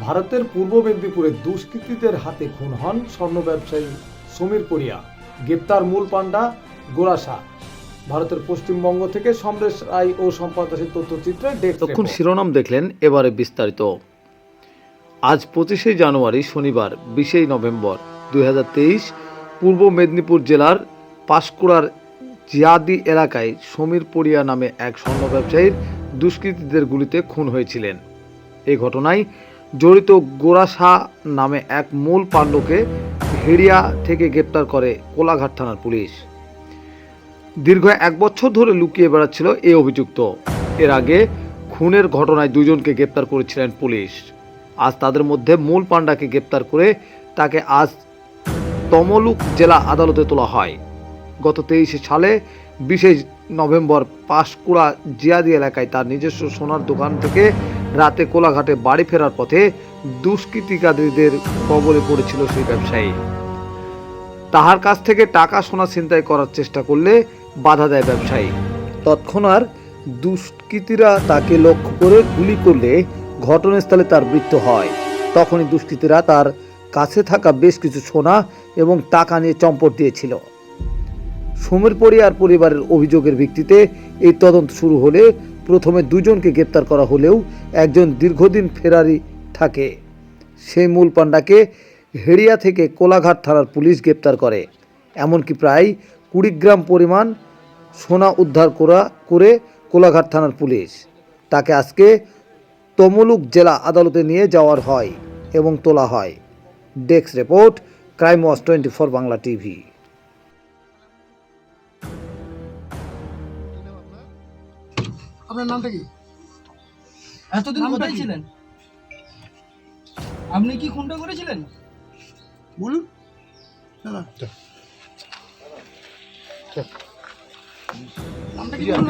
ভারতের পূর্ব মেদিনীপুরে দুষ্কৃতীদের হাতে খুন হন স্বর্ণ ব্যবসায়ী সমীর পড়িয়া গ্রেপ্তার মূল পান্ডা গোরাসা ভারতের পশ্চিমবঙ্গ থেকে সমরেশ রায় ও সম্পদ দাসের তথ্যচিত্রে তখন শিরোনাম দেখলেন এবারে বিস্তারিত। আজ পঁচিশে জানুয়ারি শনিবার বিশেই নভেম্বর দুই হাজার তেইশ পূর্ব মেদিনীপুর জেলার পাঁশকুড়ার জিয়াদি এলাকায় সমীর পড়িয়া নামে এক স্বর্ণ ব্যবসায়ীর দুষ্কৃতীদের গুলিতে খুন হয়েছিলেন। এই ঘটনায় জড়িত গোরাসা নামে এক মূল পাণ্ডকে হেরিয়া থেকে গ্রেপ্তার করে কোলাঘাট থানার পুলিশ। দীর্ঘ এক বছর ধরে লুকিয়ে বেড়াচ্ছিল এ অভিযুক্ত। এর আগে খুনের ঘটনায় দুজনকে গ্রেপ্তার করেছিলেন পুলিশ। আজ তাদের মধ্যে মূল পাণ্ডাকে গ্রেপ্তার করে তাকে আজ তমলুক জেলা আদালতে তোলা হয়। গত তেইশে সালে বিশেষ নভেম্বর পাঁশকুড়া জিয়াদি এলাকায় তার নিজস্ব সোনার দোকান থেকে রাতে কোলাঘাটে বাড়ি ফেরার পথে দুষ্কৃতিকারীদের কবলে পড়েছিল সেই ব্যবসায়ী। তাহার কাছ থেকে টাকা সোনা ছিনতাই করার চেষ্টা করলে বাধা দেয় ব্যবসায়ী। তৎক্ষণাৎ দুষ্কৃতীরা তাকে লক্ষ্য করে গুলি করলে ঘটনাস্থলে তার মৃত্যু হয়। তখনই দুষ্কৃতীরা তার কাছে থাকা বেশ কিছু সোনা এবং টাকা নিয়ে চম্পট দিয়েছিল। সমীর পরিয়ার পরিবারের অভিযোগের ভিত্তিতে এই তদন্ত শুরু হলে প্রথমে দুজনকে গ্রেপ্তার করা হলেও একজন দীর্ঘদিন ফেরারি থাকে। সেই মূল পাণ্ডাকে হেড়িয়া থেকে কোলাঘাট থানার পুলিশ গ্রেপ্তার করে। এমনকি প্রায় কুড়ি গ্রাম পরিমাণ সোনা উদ্ধার করা, করে কোলাঘাট থানার পুলিশ। তাকে আজকে তমলুক জেলা আদালতে নিয়ে যাওয়ার হয় এবং তোলা হয়। Desk report, crime watch twenty four Bangla TV. আপনার নামটা কি? এতদিন নামটা কোথায় কি? ছিলেন? আপনি কি খুনটা করেছিলেন? বলুন। দাদা নামটা কি বলুন